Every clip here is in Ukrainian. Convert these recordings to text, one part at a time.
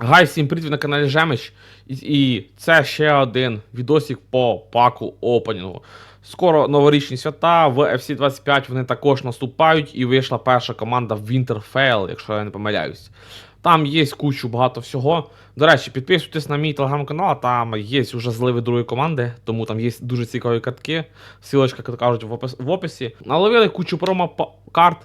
Гай, всім привіт на каналі Жемич. І, це ще один відосик по паку опенінгу. Скоро новорічні свята, в FC 25 вони також наступають, і вийшла перша команда Winterfell, якщо я не помиляюсь. Там є кучу багато всього. До речі, підписуйтесь на мій телеграм-канал, там є вже зливи другої команди, тому там є дуже цікаві катки. Силочка, як кажуть, в описі. Наловили кучу промо-карт,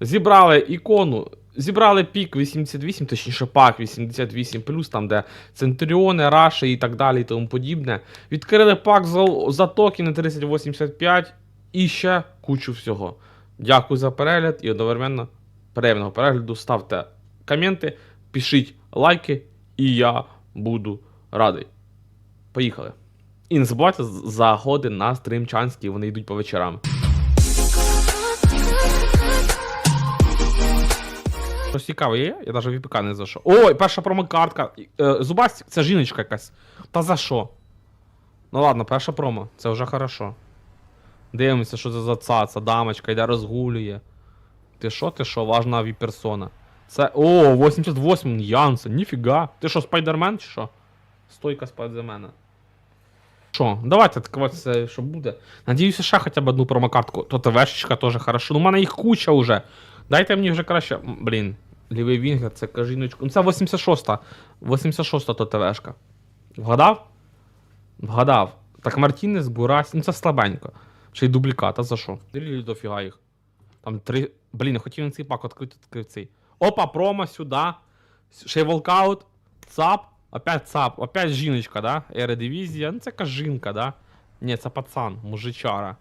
зібрали ікону, зібрали пік 88, точніше пак 88, там де Центуріони, Раші і так далі і тому подібне. Відкрили пак за, за токени 3085 і ще кучу всього. Дякую за перегляд і одновременно приємного перегляду. Ставте коменти, пишіть лайки, і я буду радий. Поїхали. І не забувайте з- заходи на стрімчанський, вони йдуть по вечорам. Щось цікаве є? Я навіть в ВПК не зайшов. Ой, перша промокартка. Е, Зубастик, це жіночка якась. Та за що? Ну ладно, перша промо, це вже хорошо. Дивимося, що це за цаца, дамочка, йде розгулює. Ти що, ти що, важна віп-персона. Це. О, 88 Янсен, ніфіга. Ти що, спайдермен чи що? Стойка спайдермена. Що, давайте це, що буде. Надіюся, ще хоча б одну промокартку. То ТВшечка теж хорошо. Ну, у мене їх куча вже. Дайте мені вже краще. Блін, лівий вінгер, це кажіночку. Ну це 86-та. 86-та то. Вгадав? Вгадав. Так Мартінес, Бурась, ну це слабенько. Ще й дублікат, а за що? Ділі дофіга їх. Там три. Блін, я хотів на цей пак відкрити, відкрив цей. Опа, промо сюди. Ще й волкаут. ЦАП. Опять ЦАП. Опять жіночка, да? Ередивізія. Ну це яка жінка, да? Ні, це пацан, мужичара.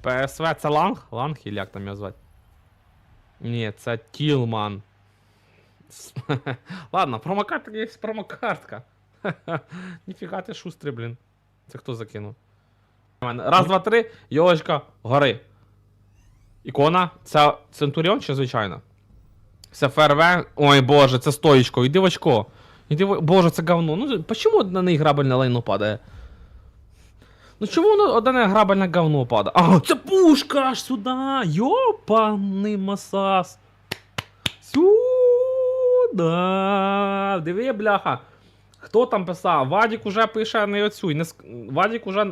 ПСВ це ланг? Ланг, як там його звати? Ні, це Тілман. Ладно, промокартка є промокартка. Ніфіга ти шустрий, блін. Це хто закинув? Раз, два, три, йолочка, гори. Ікона. Це Центуріон чи звичайно? Це ФРВ. Ой боже, це стоїчко. Іди в очко. Іди в... Боже, це говно. Ну почему на неї грабельне лайно падає? Ну чому воно одне грабельне говно падає? А, це пушка аж сюди! Йопаний масас! Сюда! Диви, бляха. Хто там писав? Вадік уже пише не оцю. Не... Вадік уже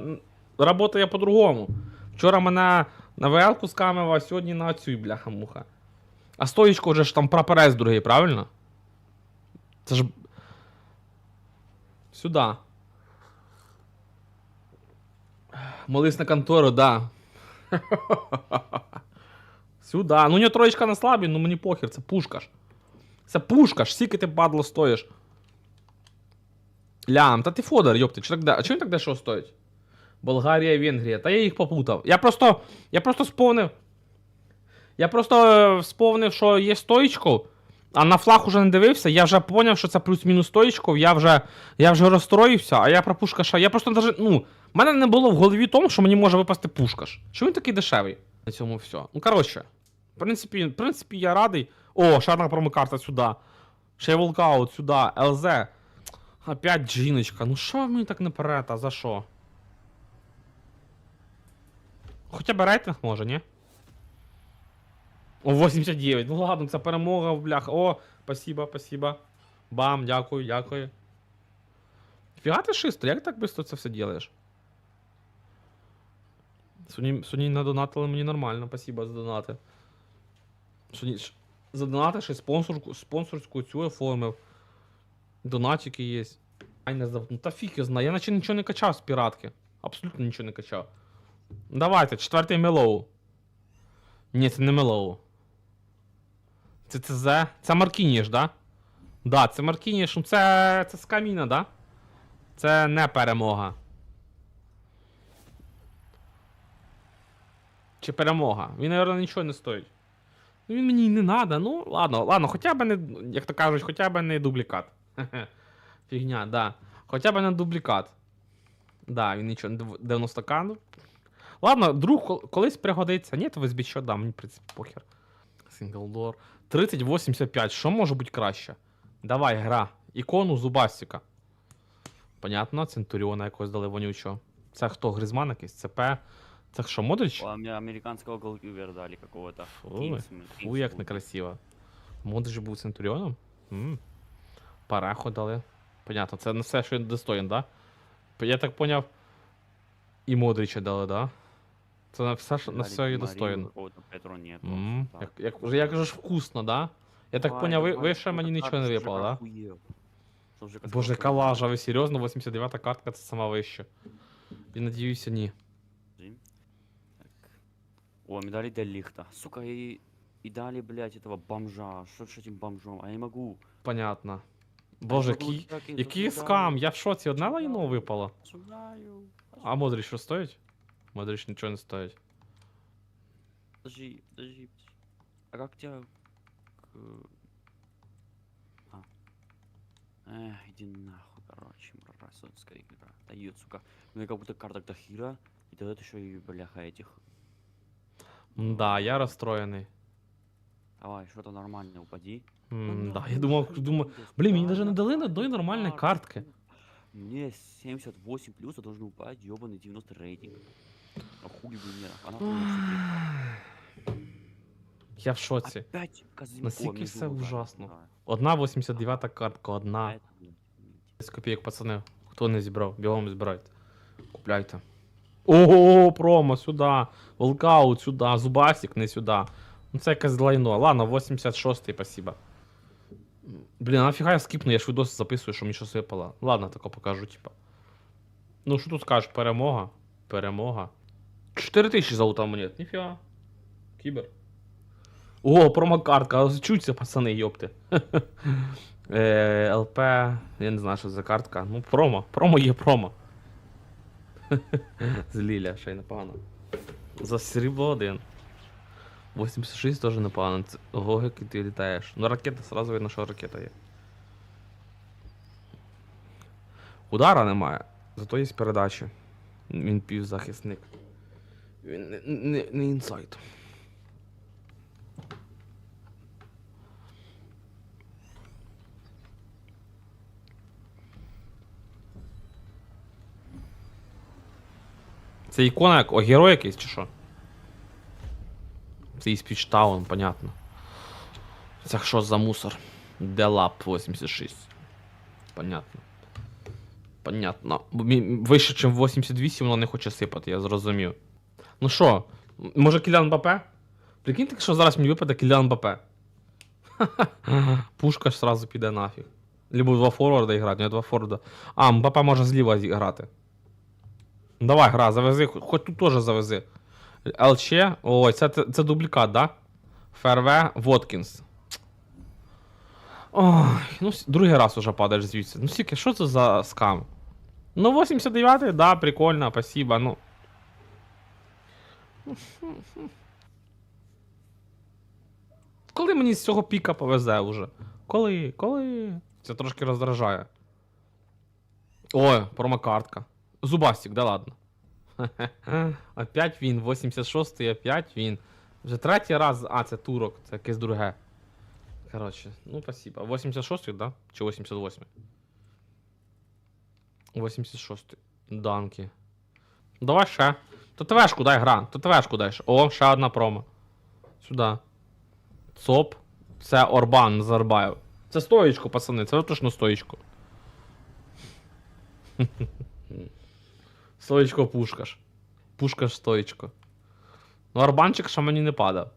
працює по-другому. Вчора мене на ВЛ-ку скамив, а сьогодні на оцю, бляха-муха. А стоїчко вже ж там прапорець другий, правильно? Це ж. Сюда. Молись на контору, да. Сюда. Ну, у нього троєчка на слабі, ну мені похер, це пушка ж. Це пушка ж, скільки ти падло стоїш. Лям, та ти Фодор, йопти, чи так де? А чого він так дешево стоїть? Болгарія, Венгрія. Та я їх попутав. Я просто. Я просто сповнив. Я просто е, сповнив, що є стоїчку, а на флаг уже не дивився. Я вже поняв, що це плюс-мінус стоїчку. Я вже, я вже розстроївся, а я про пушкаша. Я просто даже. Ну, в мене не було в голові тому, що мені може випасти пушкаш. Що він такий дешевий? На цьому все. Ну, коротше. В принципі, в принципі, я радий. О, одна промокарта сюди. Ще волкаут сюди, ЛЗ. Опять жіночка. Ну що мені так не перета, за що? Хоча б рейтинг може, ні? О, 89. Ну ладно, це перемога, бляха. О, спасибо, спасибо. Бам, дякую, дякую. Фіга ти шисто, як так швидко це все делаєш? Сьогодні, сьогодні надонатили мені нормально, спасибо за донати. Сьогодні за донати ще спонсорку, спонсорську цю оформив. Донатики є. Ай, не зав... Ну та фіг я знаю, я наче нічого не качав з піратки. Абсолютно нічого не качав. Давайте, четвертий Мелоу. Ні, це не Мелоу. Це ЦЗ. Це Маркініш, да? Да, це Маркініш. Ну це. це з да? Це не перемога. Чи перемога? Він, мабуть, нічого не стоїть. Ну він мені не надо. Ну, ладно, ладно, хоча б не, як то кажуть, хоча б не дублікат. Фігня, да. Хоча б не дублікат. Да, він нічого, 90 кану. Ладно, друг колись пригодиться. Ні, то візьміть що дам, мені в принципі похер. Синглдор. 3085. Що може бути краще? Давай, гра. Ікону зубастика. Понятно, Центуріона якось дали вонючого. Це хто? Гризман якийсь? ЦП. Це що, Модрич? А мне американского голкивера дали какого-то. Фу, Кингсман, Фу, як некрасиво. Модрич був Центуріоном? М. Пареху дали. Понятно, це не все, що він достоїн, да? Я так поняв. І Модрича дали, да? Це на все, що- на Дали все і Ди достоїн. какого-то Петро нет. М, так. Як, як, вже- як же ж вкусно, да? Я так Давай, поняв, ви, давай, ви ще ну мені так нічого не так, випало, да? охуел. Что Боже, сказал, калажа, ви серйозно? 89-та картка це сама вища. І надіюся, ні. подожди. Так. О, медали для лихта. Сука, и, и дали, блядь, этого бомжа. Что ж этим бомжом? А я не могу. Понятно. Боже, Я не могу який, так и який засуждаю, скам, я в шоці, одне лайно випало. засуждаю, А Модрич що стоїть? Модрич нічого не стоїть. Подожди, подожди, подожди. А как тебя... к- А. Эх, иди нахуй, короче, мразотская игра. Дает, сука. Ну и как будто карта Тахира, и дает еще и, бляха, этих. Да, я розстроєний. Давай, что-то нормальное, упади. М, Да, я думав, думаю, блін, мені навіть не дали на одної нормальної картки. Мне 78 плюс, а должен упасть ебаный 90 рейтинг. А хули бы она просто Я в шоці. Опять Казимир. Настільки все ужасно. Одна 89-та картка, одна. 10 копійок, пацани. Хто не зібрав, бігом збирайте. Купляйте. Ого, промо, сюди. Волкаут сюди, зубастик не сюди. Ну це якесь лайно. Ладно, 86-й, спасибо. Блін, нафіга я скіпну, я ж відос записую, що мені щось випало. Ладно, тако покажу, типа. Ну, що тут скажеш, перемога? Перемога. 4 тисячі залутав монет, ніфіга. Кібер. О, промокартка, чуться, пацани, йопти. Е, ЛП, я не знаю, що це за картка. Ну, промо. Промо є промо. З Ліля, ще й непогано. За срібло один. 86 теж непогано. Це і ти літаєш. Ну, ракета, сразу видно, що ракета є. Удара немає, зато є передачі. Він півзахисник. Він не, не, не інсайт. Це ікона як о, герой якийсь чи що? Це із Пічтаун, понятно. Це що за мусор? Делап 86. Понятно. Понятно. Вище, ніж 88, воно не хоче сипати, я зрозумів. Ну що, може Кілян Бапе? Прикиньте, що зараз мені випаде Кілян Бапе. Пушка ж сразу піде нафіг. Либо два форварда грати, не два форварда. А, Мбапе може зліва грати. Давай, гра, завези, хоч тут теж завези. ЛЧ. Ой, це, це, дублікат, да? ФРВ, Воткінс. Ой, ну другий раз уже падаєш звідси. Ну скільки, що це за скам? Ну, 89-й, да, прикольно, спасибо, ну. Коли мені з цього піка повезе вже? Коли? Коли? Це трошки роздражає. Ой, промокартка. Зубастик, да ладно. Опять він, 86-й, опять він. Вже третій раз. А, це турок, це якесь друге. Коротше, ну спасибо. 86-й, да? Чи 88-й? 86-й. Данки. Давай ще. ТТВшку дай гра. ТТВшку дай. О, ще одна промо. Сюди. ЦОП. Це Орбан Назарбаєв. Це стоїчку, пацани, це точно стоїчку. Стоїчко пушкаш. Пушкаш стоєчко. Ну, Арбанчик ще мені не падав.